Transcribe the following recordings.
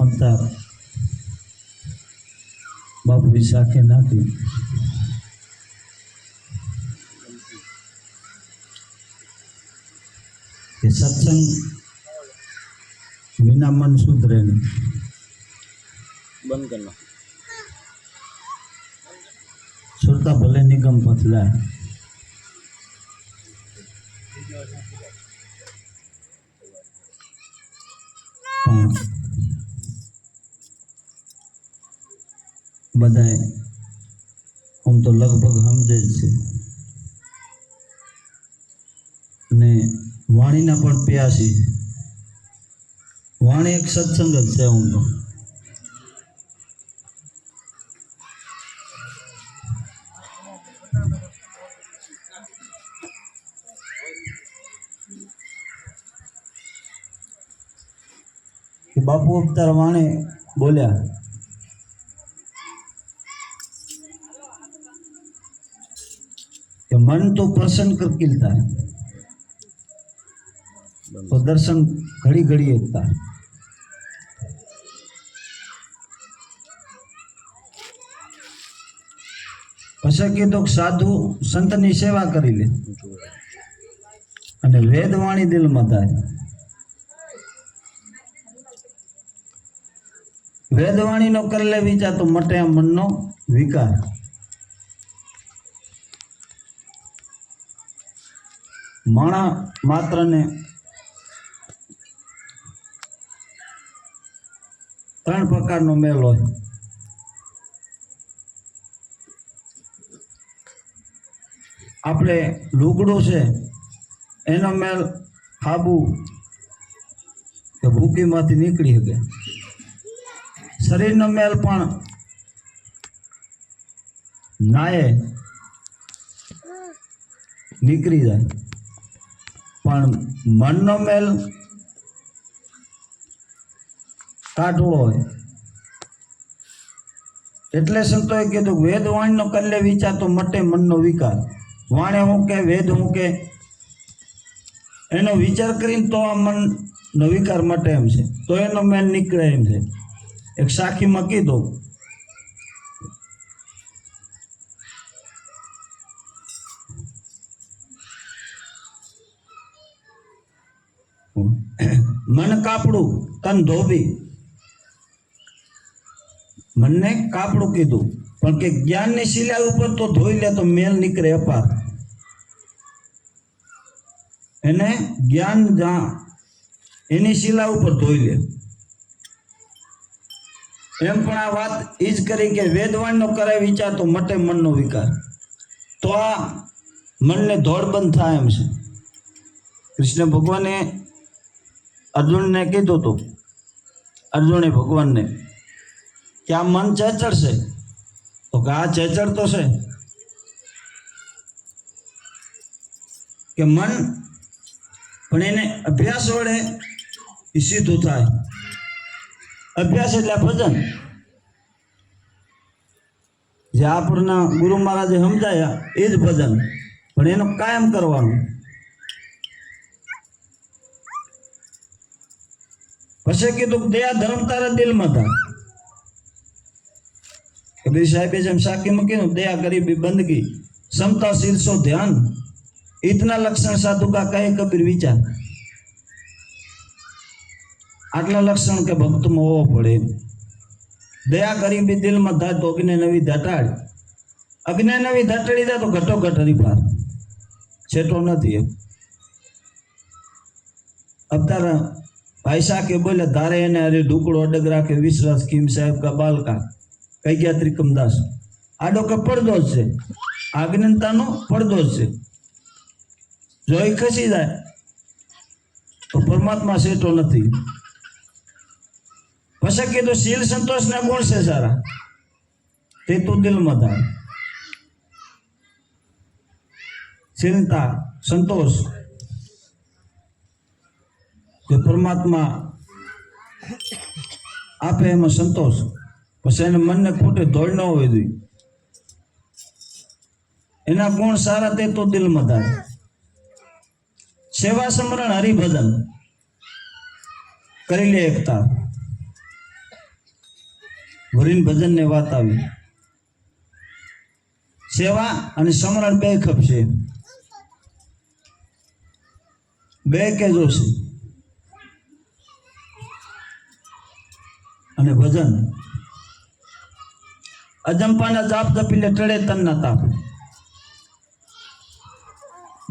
અંતર બાપુ વિશાખે નાખી કે સત્સંગ વિના મન સુધરે નહીં. બંધ કરना સુરતા ભલે નિગમ પથલા બધાય આમ તો લગભગ સમજે જ છે ને વાણીના પણ પ્યાસી છે. વાણી એક સત્સંગ જ છે હું તો. કે બાપુ અવતાર વાણે બોલ્યા? કે મન તો પ્રસન્ન કર કિલતા તો દર્શન ઘડી ઘડી એકતા પછી કીધું સાધુ સંતની સેવા કરી લે. અને વેદવાણી દિલમાં થાય. વેદવાણીનો કરલે વિચાર તો મટે મનનો વિકાર. માણા માત્રને ત્રણ પ્રકારનો મેલ હોય. આપણે લુગડો છે, એનો મેલ હાબુ ભૂકીમાંથી નીકળી શકે. શરીરનો મેલ પણ નાએ નીકળી જાય. પણ મનનો મેલ કાઢવો હોય. એટલે સંતોએ કીધું, વેદ વાણીનો કલ્લે વિચાર તો મટે મનનો વિકાર. વાણે હું કે, વેદ હું કે, એનો વિચાર કરીને તો આ મનનો વિકાર મટે એમ છે. તો એનો મેન નીકળે એમ છે. એક સાખીમાં કીધું, મન કાપડું, તન ધોબી. મનને કાપડું કીધું. પણ કે જ્ઞાનની શિલા ઉપર તો ધોઈ લે તો મેલ નીકળે અપાર. એને જ્ઞાન જા એની શિલા ઉપર ધોઈ લે. એમ પણ આ વાત એ જ કરી કે વેદવાણનો કરે વિચાર તો મટે મનનો વિકાર. તો આ મનને ધોળબંધ થાય એમ છે. કૃષ્ણ ભગવાને અર્જુનને કીધું હતું અર્જુને ભગવાનને કે આ મન ચેચડ છે તો કે આ ચેચડ તો છે. કે મન પણ એને અભ્યાસ વડે સીધું થાય. અભ્યાસ એટલે ભજન. જે આપણના ગુરુ મહારાજે સમજાયા, એ જ ભજન. પણ એનું કાયમ કરવાનું. પછી કીધું દયા ધર્મ તારા દિલમાં થાય. કબીર સાહેબે જેમ સાકીમાં કીધું, દયા ગરીબી બંદગી. સમતા શીર્ષો ધ્યાન. ઇતના લક્ષણ સાધુ કા કહે કબીર વિચાર. આટલા લક્ષણ કે ભક્તમાં હોવો પડે. દયા ગરીબી દિલમાં ધાત તો અગ્નિ નવી ધટાડ. અગ્નિ નવી ધટાડી દે તો ઘટો ઘટ હરીફાર છેટો નથી એમ. અત્યારે ભાઈ કે બોલે ધારે એને અરે ઢુકડો અડગ રાખે, વિશ્વાસ કિમ સાહેબ કા બાલકા. ગયા ત્રિકમદાસ આડો કે પડદો જ છે? આજ્ઞાનતાનો પડદો જ છે. જો એ ખસી જાય. તો પરમાત્મા શેઠો નથી. પછી કીધું, શીલ સંતોષના ગુણ છે સારા. તે તું દિલમાં થાય. ચિંતા સંતોષ. જે પરમાત્મા આપે એમાં સંતોષ. પછી એને મનને ખોટે ધોળ ન હોય દઈ એના ગુણ સારા તે તો દિલમાં થાય. સેવા સમરણ હરિભજન. કરી લે એકતા. વરીન ભજન ને વાત આવી. સેવા અને સમરણ બે ખપશે. બે કે જોશે. અને ભજન. અજંપાના જાપ જપીને ટળે તનના તાપ.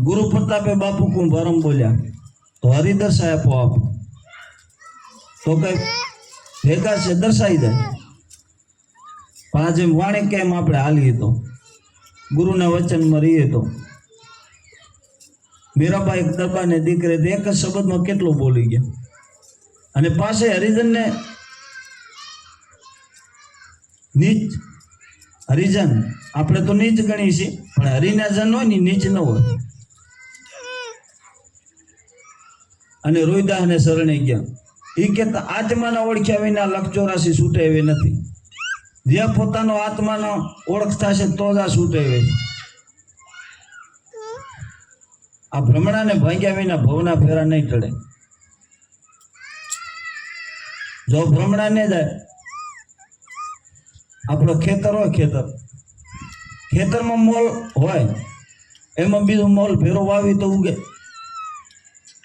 ગુરુ પ્રતાપે બાપુ કુંભારમ બોલ્યા, તો હરિદર્શાય આપો આપ. તો કઈ ભેગા છે, દર્શાઈ જાય પણ આજે વાણી કેમ આપણે હાલીએ તો? ગુરુના વચનમાં રહીએ તો? મીરાબાઈ દરબારને દીકરે એક જ શબ્દમાં કેટલો બોલી ગયા? અને પાસે હરિજનને નીચ હરિજન, આપણે તો નીચ ગણીએ છીએ, પણ હરિના જન હોય ને નીચ ન હોય. અને રોહિદાસને શરણે ગયા. એ કેતા આત્માના ઓળખ્યા વિના લખ ચોરાસી છૂટે એવી નથી. જ્યાં પોતાનો આત્માનો ઓળખ થશે, તો જ આ છૂટે એવી. આ ભ્રમણાને ભાગ્યા વિના ભવના ફેરા નહીં ટળે. જો ભ્રમણા ને જાય આપણો ખેતર હોય ખેતર. ખેતરમાં મોલ હોય, એમાં બીજું મોલ ફેરો વાવી તો ઉગે.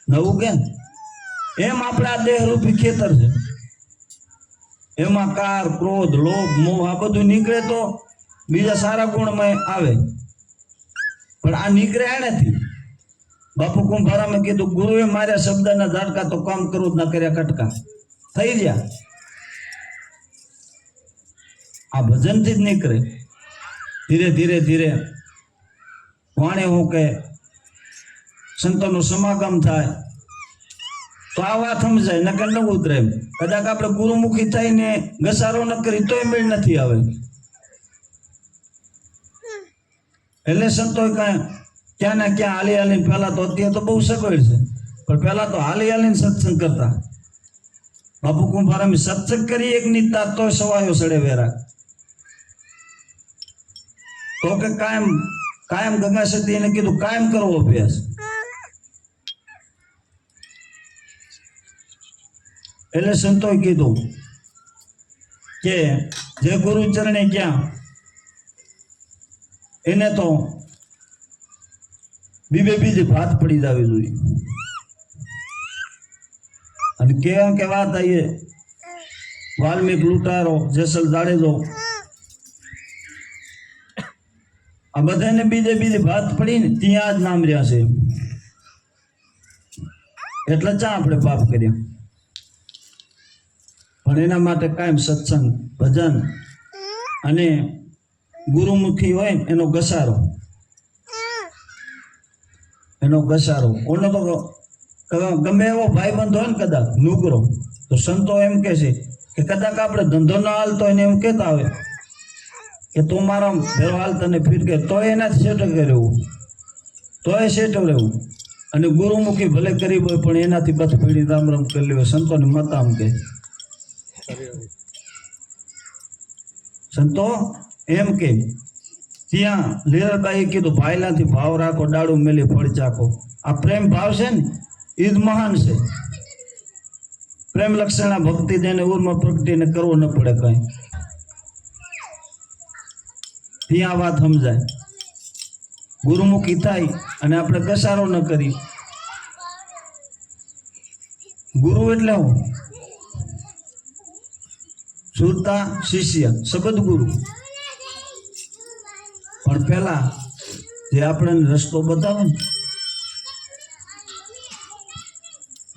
ન ઉગે? એમ આપણે આ દેહરૂપી ખેતર છે. એમાં કાર ક્રોધ, લોભ, મોહ આ બધું નીકળે તો બીજા સારા ગુણમાં આવે. પણ આ નીકળે એનેથી બાપુ કુંભારામે કીધું, ગુરુએ માર્યા શબ્દના ઝાટકા તો કામ કરું જ ના કર્યા કટકા. થઈ ગયા. આ ભજનથી જ નીકળે. ધીરે ધીરે ધીરે વાણે હું કે સંતોનું સમાગમ થાય. તો આ વાત સમજાય, નકર ન ઉતરે. કદાચ આપણે ગુરુમુખી થઈને ઘસારો ન કરી તોય મેળ નથી આવે. એટલે સંતો કાંઈ ક્યાં ને ક્યાં હાલી હાલીને પહેલા તો અત્યારે તો બહુ સગવડ છે. પણ પહેલા તો હાલી હાલીને સત્સંગ કરતા. બાપુ કુંભાર અમે સત્સંગ કરી એક નીતા તો સવાયો સડે વેરા. તો કે કાયમ કાયમ ગંગા સતી એને કીધું, કાયમ કરવો અભ્યાસ. એટલે સંતોએ કીધું કે જે ગુરુ ચરણે ગયા, એને તો બીબે બીજી ભાત પડી જવી જોઈએ. અને કેવા કે વાત આવીએ વાલ્મીક લૂંટારો, જેસલ જાડેજો આ બધાને બીજે બીજે ભાત પડી ને ત્યાં જ નામ રહ્યા છે. એટલે ચા આપણે પાપ કર્યા પણ એના માટે કાયમ સત્સંગ, ભજન અને ગુરુમુખી હોય ને એનો ઘસારો. એનો ઘસારો. કોનો તો ગમે એવો ભાઈ બંધ હોય ને કદાચ નુકરો તો સંતો એમ કે છે કે કદાચ આપણે ધંધો ન હાલતો એને એમ કહેતા હોય કે તું મારા ભેરો હાલ તને ફીટ કે તોય એના સેટલ રહેવું તોય સેટલ રહેવું. અને ગુરુમુખી ભલે કરી હોય, પણ એનાથી બસ પીડી રામ રામ કરી લેવું. સંતોને મત આમ કે. સંતો એમ કે, ત્યાં લીલાબાઈએ કીધું ભાઈલાથી ભાવ રાખો ડાળું મેલી ફળ ચાખો. આ પ્રેમ ભાવ છે ને જ મહાન છે. પ્રેમ લક્ષણા ભક્તિ દેને, ઉર્મ પ્રગટીને કરવું ન પડે કઈ. ત્યાં વાત સમજાય. ગુરુમુખી થાય અને આપણે કસારો ન કરી ગુરુ એટલે હું? સુરતા શિષ્ય શબ્દ ગુરુ. પણ પહેલા જે આપણને રસ્તો બતાવે ને,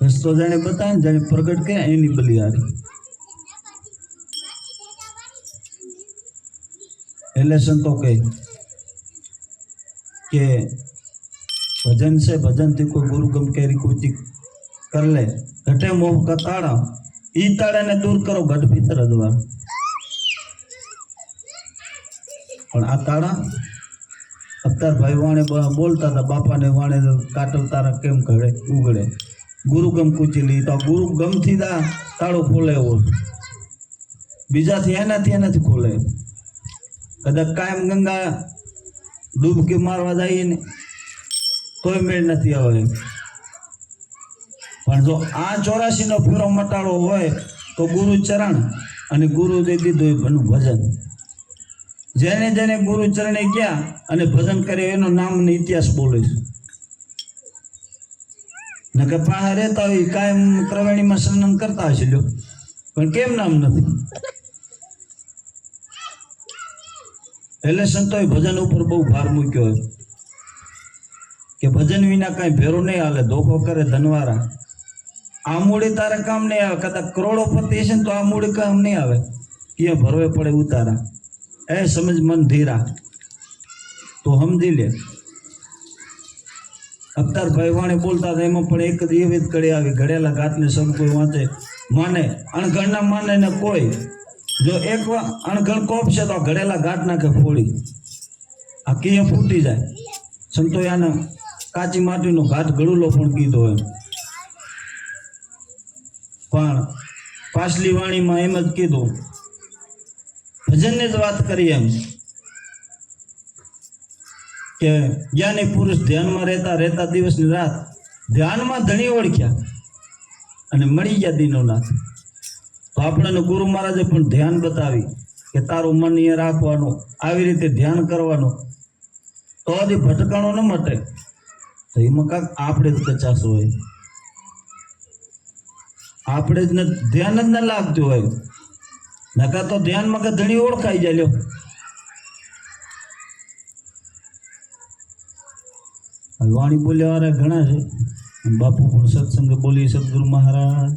રસ્તો જાણે બતાવે ને, જાણે પ્રગટ કરે, એની બલિહારી. એટલે સંતો કહે કે ભજન છે, ભજનથી કોઈ ગુરુ ગમ કેરી કૃતિ કર લે. ઘટે મોહ કા ઈ તાળાને દૂર કરો, ઘટ ભીતર અજવાર પણ આ તાળા અત્યાર ભાઈ વાણે બોલતા હતા, બાપાને વાણે કાટલ તારા કેમ ઘડે, ઉગડે. ગુરુ ગમ કૂચેલી તો આ ગુરુ ગમથી દા તાળો ખોલે એવો. બીજાથી એનાથી એનાથી ખોલે. કદાચ કાયમ ગંગા ડૂબકી મારવા જઈએ ને તોય મેળ નથી આવે. પણ જો આ ચોરાશી નો ફેરો મટાડો હોય તો ગુરુ ચરણ અને ગુરુ દઈ દીધું એનું ભજન. જેને જેને ગુરુ ચરણે ગયા અને ભજન કર્યું, એનો નામ ને ઇતિહાસ બોલે છે. નકે પાસે રહેતા હોય, કાયમ ત્રવેણીમાં સ્નાન કરતા હશે પણ કેમ નામ નથી? એટલે સંતોએ ભજન ઉપર બહુ ભાર મૂક્યો કે ભજન વિના કાંઈ ભેરો નહીં હાલે, ધોખો કરે ધનવારા. આ મૂડી તારે કામ નહીં આવે, કદાચ કરોડો પતિ હશે ને તો આ મૂડી કામ નહીં આવે. કે ભરવે પડે ઉતારા. એ સમજ મન ધીરા. તો સમજી લે. અવતારભાઈ ભાઈવાણી બોલતા હતા, એમાં પણ એક જ એવી જ કડી આવી, ઘડેલા ગાતને સબ કોઈ વાંચે. માને, અણઘડના માને ને કોઈ જો એક વાર કોપ છે તો ઘડેલા ગાંઠ નાખે ફોડી. આ કિયે ફૂટી જાય. સંતોયાને કાચી માટીનો ઘાટ ગળુલો પણ કીધો એમ. પણ પાછલી વાણીમાં એમ જ કીધું, ભજનની જ વાત કરી એમ કે જ્ઞાની પુરુષ ધ્યાનમાં રહેતા રહેતા દિવસની રાત ધ્યાનમાં ધણી ઓળખ્યા અને મળી ગયા દીનો નાથ તો આપણને ગુરુ મહારાજે પણ ધ્યાન બતાવી કે તારું મન અહીંયા રાખવાનું, આવી રીતે ધ્યાન કરવાનું. તો હજી ભટકાણો ન મટે. તો એમાં કાંક આપણે જ કચાશું હોય. આપણે જ ધ્યાન જ ન લાગતું હોય. નકા તો ધ્યાનમાં કે ધણી ઓળખાઈ જાય વાણી બોલ્યા વાળા ઘણા છે. બાપુ પણ સત્સંગ બોલી, સદગુરુ મહારાજ